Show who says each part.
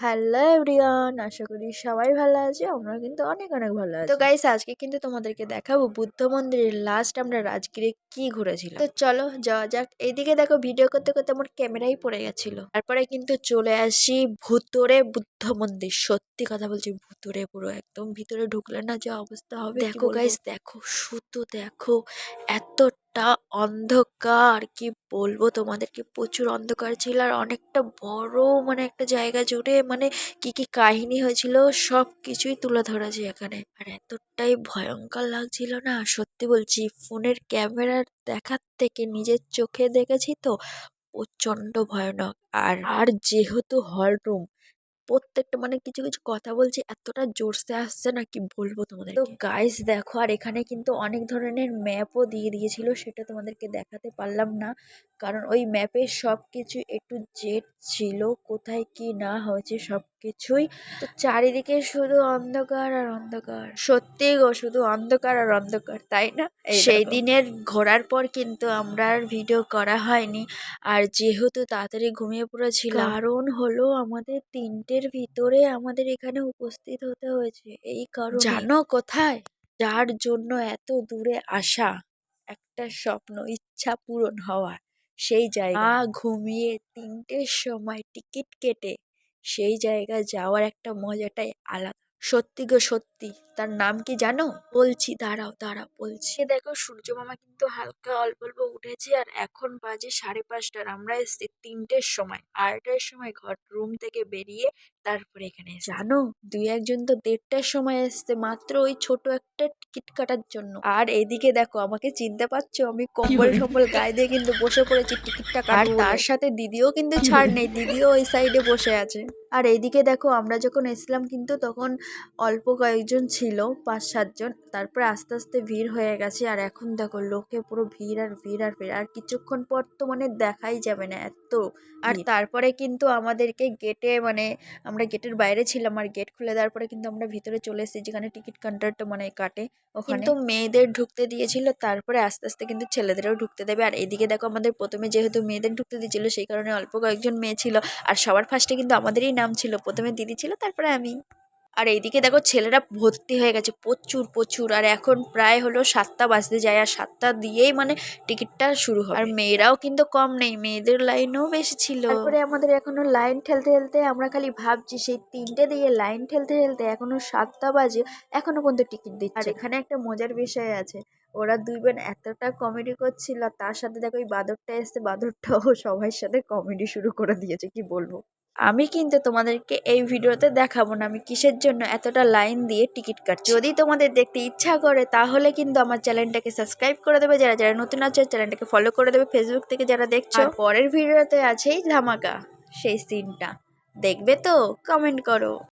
Speaker 1: Hello everyone আশা করি সবাই ভালো আছে আমরা কিন্তু অনেক অনেক ভালো আছি। তো গাইস আজকে কিন্তু তোমাদেরকে দেখাবো বুদ্ধ মন্দিরের লাস্ট আমরা রাজগিরে কি ঘুরেছিলাম। তো চলো যাওয়া যাক। এইদিকে দেখো ভিডিও করতে করতে আমার ক্যামেরাই পড়ে গেছিল। তারপরে কিন্তু চলে আসি ভুতরে বুদ্ধ মন্দির। সত্যি কথা বলছি ভুতরে পুরো একদম ভিতরে ঢুকলে না যে অবস্থা হবে দেখো গাইস দেখো শুধু দেখো এতটা অন্ধকার কি বলব তোমাদেরকে? প্রচুর অন্ধকার ছিল আর অনেকটা বড় মানে একটা জায়গা জুড়ে মানে কি কি কাহিনী হয়েছিল সব কিছুই তুলে ধরেছে এখানে। আর এতটাই ভয়ঙ্কর লাগছিল না? সত্যি বলছি, ফোনের ক্যামেরার দেখার থেকে নিজের চোখে দেখেছি তো প্রচণ্ড ভয়ানক। আর আর যেহেতু হল রুম প্রত্যেকটা মানে কিছু কিছু কথা বলছি, এতটা জোরসে আসছে না কি বলব তোমাদের তো গাইস দেখো, আর এখানে কিন্তু অনেক ধরনের ম্যাপও দিয়ে দিয়েছিল, সেটা তোমাদেরকে দেখাতে পারলাম না। কারণ ওই ম্যাপে সব কিছু একটু জেড ছিল, কোথায় কি না হয়েছে সব কিছুই তো চারিদিকে শুধু অন্ধকার আর অন্ধকার। সত্যি গো শুধু অন্ধকার আর অন্ধকার তাই না? সেই দিনের ঘোরার পর কিন্তু আমরা আর ভিডিও করা হয়নি। আর যেহেতু তাড়াতাড়ি ঘুমিয়ে পড়েছিল কারণ হলো আমাদের তিনটের ভিতরে আমাদের এখানে উপস্থিত হতে হয়েছে। এই কারণ জানো কোথায়? যার জন্য এত দূরে আসা একটা স্বপ্ন ইচ্ছা পূরণ হওয়া সেই জায়গা। ঘুমিয়ে তিনটের সময় টিকিট কেটে সেই জায়গায় যাওয়ার একটা মজাটাই আলাদা। সত্যি গো সত্যি। তার নাম কি জানো? বলছি দাঁড়াও দাঁড়াও বলছি। দেখো সূর্য মামা কিন্তু হালকা অল্প অল্প উঠেছে আর এখন বাজে সাড়ে পাঁচটার। আমরা এসছি তিনটের সময় আড়াইটার সময় ঘর রুম থেকে বেরিয়ে তারপরে এখানে জানো দুই একজন তো দেড়টার সময় এসছে মাত্র ওই ছোট একটা টিকিট কাটার জন্য। আর এদিকে দেখো আমাকে চিনতে পারছ? আমি কম্বল টম্বল গায়ে দিয়ে কিন্তু বসে পড়েছি টিকিটটা কাটার তার সাথে দিদিও কিন্তু ছাড় নেই দিদিও ওই সাইডে বসে আছে। আর এইদিকে দেখো আমরা যখন এসলাম কিন্তু তখন অল্প কয়েকজন ছিল পাঁচ সাতজন তারপরে আস্তে আস্তে ভিড় হয়ে গেছে আর এখন দেখো লোকে পুরো ভিড় আর ভিড় আর ভিড়। আর কিছুক্ষণ পর তো মানে দেখাই যাবে না এত আর তারপরে কিন্তু আমাদেরকে গেটে মানে আমরা গেটের বাইরে ছিলাম আর গেট খুলে দেওয়ার পরে কিন্তু আমরা ভিতরে চলে এসেছি যেখানে টিকিট কাউন্টারটা মানে কাটে ওখানে। তো মেয়েদের ঢুকতে দিয়েছিল তারপরে আস্তে আস্তে কিন্তু ছেলেদেরও ঢুকতে দেবে। আর এদিকে দেখো আমাদের প্রথমে যেহেতু মেয়েদের ঢুকতে দিয়েছিল সেই কারণে অল্প কয়েকজন মেয়ে ছিল। আর সবার ফার্স্টে কিন্তু আমাদেরই নাম ছিল প্রথমে দিদি ছিল তারপরে আমি। আর এইদিকে দেখো ছেলেরা ভর্তি হয়ে গেছে প্রচুর প্রচুর। আর এখন প্রায় হলো সাতটা বাজতে যায় আর সাতটা দিয়েই মানে টিকিটটা শুরু হয়। আর মেয়েরাও কিন্তু কম নেই মেয়েদের লাইনও বেশি ছিল। তারপরে আমাদের এখনও লাইন ঠেলতে ঠেলতে আমরা খালি ভাবছি সেই তিনটে দিয়ে লাইন ঠেলতে ঠেলতে এখনও সাতটা বাজে এখনও পর্যন্ত টিকিট দিচ্ছে আর এখানে একটা মজার বিষয় আছে ওরা দুই বোন এতটা কমেডি করছিল আর তার সাথে দেখো ওই বাদরটা এসছে বাদরটাও সবার সাথে কমেডি শুরু করে দিয়েছে কি বলব? আমি কিন্তু তোমাদেরকে এই ভিডিওতে দেখাবো না, আমি কিসের জন্য এতটা লাইন দিয়ে টিকিট কাটছি। যদি তোমাদের দেখতে ইচ্ছা করে, তাহলে কিন্তু আমার চ্যানেলটাকে সাবস্ক্রাইব করে দেবে। যারা যারা নতুন আছে, চ্যানেলটাকে ফলো করে দেবে। ফেসবুক থেকে যারা দেখছ পরের ভিডিওতে আছেই ধামাকা, সেই সিনটা দেখবে তো? কমেন্ট করো।